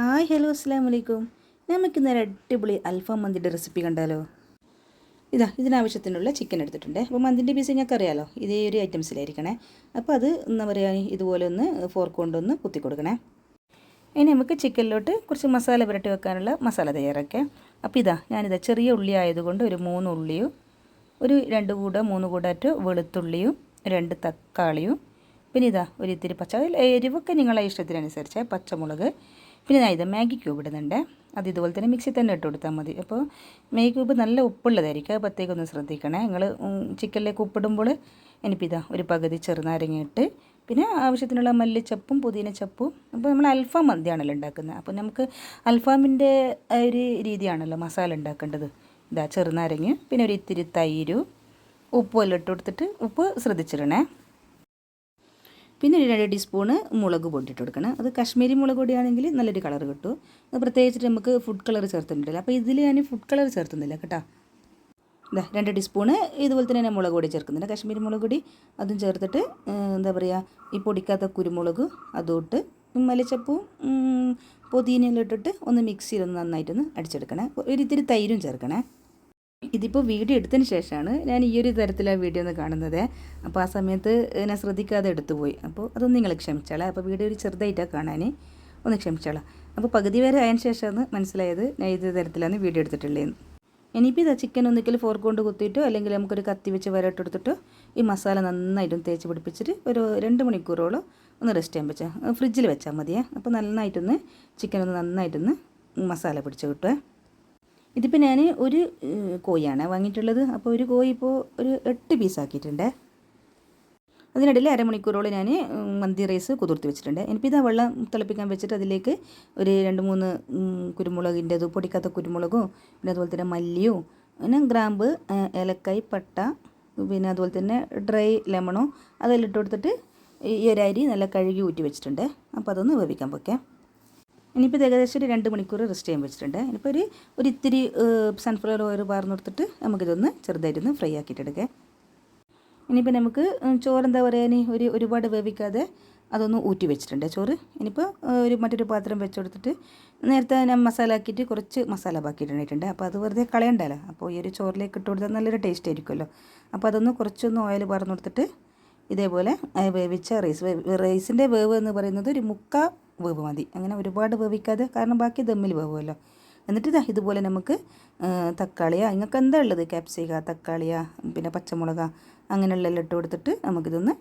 Hi hello അസ്സാം വലൈക്കും നമുക്കിന്നൊരു അടിപൊളി അൽഫാം മന്തിയുടെ റെസിപ്പി കണ്ടാലോ? ഇതാ ഇതിനാവശ്യത്തിനുള്ള ചിക്കൻ എടുത്തിട്ടുണ്ട്. അപ്പോൾ മന്തിന്റെ പീസ് ഞങ്ങൾക്ക് അറിയാലോ ഇതേ ഒരു ഐറ്റംസിലായിരിക്കണേ അപ്പോൾ അത് എന്താ പറയുക ഇതുപോലെ ഒന്ന് ഫോർക്ക് കൊണ്ടൊന്ന് കുത്തി കൊടുക്കണേ. ഇനി നമുക്ക് ചിക്കനിലോട്ട് കുറച്ച് മസാല പുരട്ടി വെക്കാനുള്ള മസാല തയ്യാറാക്കാം അപ്പോൾ ഇതാ ഞാനിതാ ചെറിയ ഉള്ളി ആയതുകൊണ്ട് ഒരു മൂന്ന് ഉള്ളിയും ഒരു രണ്ട് കൂട മൂന്ന് കൂടാറ്റ് വെളുത്തുള്ളിയും രണ്ട് തക്കാളിയും. പിന്നെ ഇതാ ഒരു ഇത്തിരി പച്ച എരിവൊക്കെ നിങ്ങളെ ഇഷ്ടത്തിനനുസരിച്ച് പച്ചമുളക് പിന്നെ ഞാൻ ഇത് മാഗി ക്യൂബ് ഇടുന്നുണ്ട്. അത് ഇതുപോലെ തന്നെ മിക്സി തന്നെ ഇട്ട് കൊടുത്താൽ മതി. അപ്പോൾ മാഗി ക്യൂബ് നല്ല ഉപ്പുള്ളതായിരിക്കും. അത് പ്രത്യേകം ശ്രദ്ധിക്കണേ. നിങ്ങൾ ചിക്കനിലേക്ക് ഉപ്പിടുമ്പോൾ ഇനിയിപ്പോൾ ഇതാ ഒരു പകുതി ചെറുനാരങ്ങ ഇട്ട് പിന്നെ ആവശ്യത്തിനുള്ള മല്ലിച്ചപ്പും പുതിനച്ചപ്പും. അപ്പോൾ നമ്മൾ അൽഫാം മന്തിയാണല്ലോ ഉണ്ടാക്കുന്നത്. അപ്പോൾ നമുക്ക് അൽഫാമിന്റെ ഒരു രീതിയാണല്ലോ മസാല ഉണ്ടാക്കേണ്ടത്. ഇതാ ചെറുനാരങ്ങ പിന്നെ ഒരു ഇത്തിരി തൈരും ഉപ്പും എല്ലാം ഇട്ട് കൊടുത്തിട്ട് ഉപ്പ് ശ്രദ്ധിച്ചിടണേ. പിന്നെ ഒരു രണ്ട് ടീസ്പൂണ് മുളക് പൊടി ഇട്ട് കൊടുക്കണം. അത് കാശ്മീരി മുളക് പൊടിയാണെങ്കിൽ നല്ലൊരു കളർ കിട്ടും. അത് പ്രത്യേകിച്ചിട്ട് നമുക്ക് ഫുഡ് കളർ ചേർത്തിട്ടുണ്ടല്ലോ. അപ്പോൾ ഇതിൽ ഞാൻ ഫുഡ് കളർ ചേർത്തുന്നില്ല കേട്ടോ. ഇതാ രണ്ട് ടീസ്പൂണ് ഇതുപോലെ തന്നെ ഞാൻ മുളക് പൊടി ചേർക്കുന്നുണ്ട്. കാശ്മീരി മുളക് പൊടി അതും ചേർത്തിട്ട് എന്താ പറയുക ഈ പൊടിക്കാത്ത കുരുമുളക് അതും ഇട്ട് പൊതിനെല്ലാം ഇട്ടിട്ട് ഒന്ന് മിക്സിയിലൊന്ന് നന്നായിട്ടൊന്ന് അടിച്ചെടുക്കണേ. ഒരു ഇത്തിരി തൈരും ചേർക്കണേ. ഇതിപ്പോൾ വീഡിയോ എടുത്തതിന് ശേഷമാണ് ഞാൻ ഈ ഒരു തരത്തിലാണ് വീഡിയോ ഒന്ന് കാണുന്നത്. അപ്പോൾ ആ സമയത്ത് എന്നെ ശ്രദ്ധിക്കാതെ എടുത്തുപോയി അപ്പോൾ അതൊന്ന് നിങ്ങൾ ക്ഷമിച്ചാളെ. അപ്പോൾ വീഡിയോ ഒരു ചെറുതായിട്ടാണ് കാണാൻ ഒന്ന് ക്ഷമിച്ചോളാം. അപ്പോൾ പകുതി വരെ ആയതിന് ശേഷമാണ് മനസ്സിലായത് ഞാൻ ഇത് തരത്തിലാണ് വീഡിയോ എടുത്തിട്ടുള്ളതെന്ന്. ഇനിയിപ്പോൾ ഇതാ ചിക്കൻ ഒന്നിക്കൽ ഫോർക്ക് കൊണ്ട് കുത്തിയിട്ടോ അല്ലെങ്കിൽ നമുക്കൊരു കത്തി വെച്ച് വരട്ട് എടുത്തിട്ടോ ഈ മസാല നന്നായിട്ടും തേച്ച് പിടിപ്പിച്ചിട്ട് ഒരു രണ്ട് മണിക്കൂറോളം ഒന്ന് റെസ്റ്റ് ചെയ്യാൻ വെച്ചാൽ ഫ്രിഡ്ജിൽ വെച്ചാൽ മതിയേ. അപ്പോൾ നന്നായിട്ടൊന്ന് ചിക്കൻ ഒന്ന് നന്നായിട്ടൊന്ന് മസാല പിടിച്ച് കിട്ടുമേ ഇതിപ്പോൾ ഞാൻ ഒരു കോഴിയാണ് വാങ്ങിയിട്ടുള്ളത്. അപ്പോൾ ഒരു കോഴി ഇപ്പോൾ ഒരു എട്ട് പീസാക്കിയിട്ടുണ്ട് അതിനിടയിൽ അരമണിക്കൂറോളം ഞാൻ മന്തി റൈസ് കുതിർത്ത് വെച്ചിട്ടുണ്ട്. എനിക്കിത് ഇതാ വെള്ളം തിളപ്പിക്കാൻ വെച്ചിട്ട് അതിലേക്ക് ഒരു രണ്ട് മൂന്ന് കുരുമുളകിന്റെത് പൊടിക്കാത്ത കുരുമുളകും പിന്നെ അതുപോലെ തന്നെ മല്ലിയോ പിന്നെ ഗ്രാമ്പ് ഏലക്കായ് പട്ട പിന്നെ അതുപോലെ തന്നെ ഡ്രൈ ലെമണോ അതെല്ലാം ഇട്ട് കൊടുത്തിട്ട് ഈ ഒരു അരി നല്ല കഴുകി ഊറ്റി വെച്ചിട്ടുണ്ട്. അപ്പോൾ അതൊന്ന് വേവിക്കാൻ വെക്കാം. ഇനിയിപ്പോൾ ഏകദേശം ഒരു രണ്ട് മണിക്കൂർ റെസ്റ്റ് ചെയ്യാൻ വെച്ചിട്ടുണ്ട്. ഇനിയിപ്പോൾ ഒരു ഒരു ഇത്തിരി സൺഫ്ലവർ ഓയിൽ പാർന്ന് കൊടുത്തിട്ട് നമുക്കിതൊന്ന് ചെറുതായിട്ടൊന്ന് ഫ്രൈ ആക്കിയിട്ടെടുക്കാം ഇനിയിപ്പോൾ നമുക്ക് ചോറ് എന്താ പറയുക ഒരു ഒരുപാട് വേവിക്കാതെ അതൊന്ന് ഊറ്റി വെച്ചിട്ടുണ്ട്. ചോറ് ഇനിയിപ്പോൾ ഒരു മറ്റൊരു പാത്രം വെച്ച് കൊടുത്തിട്ട് നേരത്തെ ഞാൻ മസാല ആക്കിയിട്ട് കുറച്ച് മസാല ബാക്കിയിട്ടുണ്ട് അപ്പോൾ അത് വെറുതെ കളയണ്ടല്ലോ. അപ്പോൾ ഈ ഒരു ചോറിലേക്ക് ഇട്ട് കൊടുത്താൽ നല്ലൊരു ടേസ്റ്റ് ആയിരിക്കുമല്ലോ. അപ്പോൾ അതൊന്ന് കുറച്ചൊന്ന് ഓയിൽ പറഞ്ഞു കൊടുത്തിട്ട് ഇതേപോലെ വേവിച്ച റൈസ് റൈസിന്റെ വേവ് എന്ന് പറയുന്നത് ഒരു മുക്കാ വേവ് മതി. അങ്ങനെ ഒരുപാട് വേവിക്കാതെ കാരണം ബാക്കി ദമ്മിൽ വേവുമല്ലോ. എന്നിട്ട് ഇതാ ഇതുപോലെ നമുക്ക് തക്കാളിയാ. നിങ്ങൾക്ക് എന്താ ഉള്ളത്? ക്യാപ്സിക തക്കാളിയാ പിന്നെ പച്ചമുളക അങ്ങനെയുള്ള ഇട്ട് കൊടുത്തിട്ട് നമുക്കിതൊന്ന്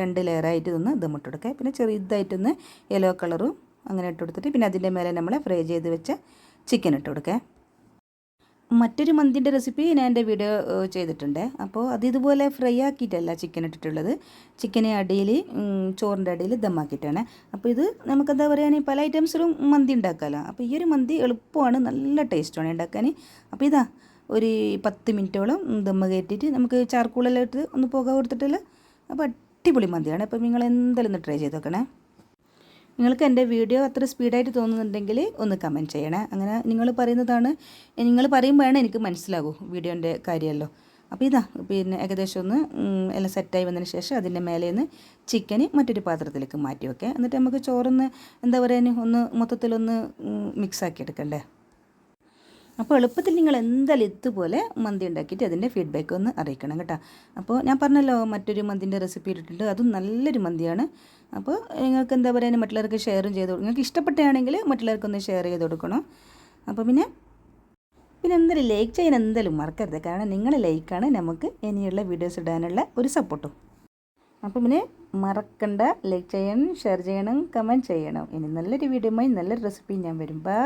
രണ്ട് ലെയറായിട്ട് ഇതൊന്ന് ദമ്മിട്ട് കൊടുക്കുക പിന്നെ ചെറുതായിട്ടൊന്ന് യെല്ലോ കളറും അങ്ങനെ ഇട്ട് കൊടുത്തിട്ട് പിന്നെ അതിന്റെ മേലെ നമ്മൾ ഫ്രൈ ചെയ്ത് വെച്ച ചിക്കൻ ഇട്ട് കൊടുക്കുക മറ്റൊരു മന്തിന്റെ റെസിപ്പി ഞാൻ എന്റെ വീഡിയോ ചെയ്തിട്ടുണ്ട്. അപ്പോൾ അത് ഇതുപോലെ ഫ്രൈ ആക്കിയിട്ടല്ല ചിക്കൻ ഇട്ടിട്ടുള്ളത്. ചിക്കനെ അടിയിൽ ചോറിന്റെ അടിയിൽ ദമ്മാക്കിയിട്ടാണ് അപ്പോൾ ഇത് നമുക്കെന്താ പറയുക പല ഐറ്റംസിലും മന്തി ഉണ്ടാക്കാമല്ലോ അപ്പോൾ ഈ ഒരു മന്തി എളുപ്പമാണ് നല്ല ടേസ്റ്റാണ് ഉണ്ടാക്കാൻ. അപ്പോൾ ഇതാ ഒരു പത്ത് മിനിറ്റോളം ദമ്മ കയറ്റിയിട്ട് നമുക്ക് ചാർക്കൂളെല്ലാം ഇട്ട് ഒന്ന് പുക കൊടുത്തിട്ടില്ല? അപ്പോൾ അടിപൊളി മന്തിയാണ്. അപ്പോൾ നിങ്ങൾ എന്തായാലും ഒന്ന് ട്രൈ ചെയ്ത് നോക്കണേ. നിങ്ങൾക്ക് എന്റെ വീഡിയോ അത്ര സ്പീഡായിട്ട് തോന്നുന്നുണ്ടെങ്കിൽ ഒന്ന് കമന്റ് ചെയ്യണേ. അങ്ങനെ നിങ്ങൾ പറയുന്നതാണ് നിങ്ങൾ പറയുമ്പോഴാണ് എനിക്ക് മനസ്സിലാകൂ വീഡിയോന്റെ കാര്യമല്ലോ. അപ്പോൾ ഇതാ പിന്നെ ഏകദേശം ഒന്ന് എല്ലാം സെറ്റായി വന്നതിന് ശേഷം അതിന്റെ മേലെ നിന്ന് ചിക്കന് മറ്റൊരു പാത്രത്തിലേക്ക് മാറ്റി വെക്കുക എന്നിട്ട് നമുക്ക് ചോറൊന്ന് എന്താ പറയുക ഒന്ന് മൊത്തത്തിലൊന്ന് മിക്സാക്കി എടുക്കണ്ടേ? അപ്പോൾ എളുപ്പത്തിൽ നിങ്ങൾ എന്തായാലും ഇതുപോലെ മന്തി ഉണ്ടാക്കിയിട്ട് അതിന്റെ ഫീഡ്ബാക്ക് ഒന്ന് അറിയിക്കണം കേട്ടോ. അപ്പോൾ ഞാൻ പറഞ്ഞല്ലോ മറ്റൊരു മന്തിന്റെ റെസിപ്പി ഇട്ടിട്ടുണ്ട് അതും നല്ലൊരു മന്തിയാണ്. അപ്പോൾ നിങ്ങൾക്ക് എന്താ പറയുക മറ്റുള്ളവർക്ക് ഷെയറും ചെയ്ത് കൊടുക്കും നിങ്ങൾക്ക് ഇഷ്ടപ്പെട്ടാണെങ്കിൽ മറ്റുള്ളവർക്കൊന്ന് ഷെയർ ചെയ്ത് കൊടുക്കണം. അപ്പോൾ പിന്നെ പിന്നെ എന്തായാലും ലൈക്ക് ചെയ്യാൻ എന്തായാലും മറക്കരുത്. കാരണം നിങ്ങളുടെ ലൈക്കാണ് നമുക്ക് ഇനിയുള്ള വീഡിയോസ് ഇടാനുള്ള ഒരു സപ്പോർട്ടും അപ്പോൾ പിന്നെ മറക്കണ്ട. ലൈക്ക് ചെയ്യണം ഷെയർ ചെയ്യണം കമന്റ് ചെയ്യണം. ഇനി നല്ലൊരു വീഡിയോയുമായി നല്ലൊരു റെസിപ്പി ഞാൻ വരും. ബൈ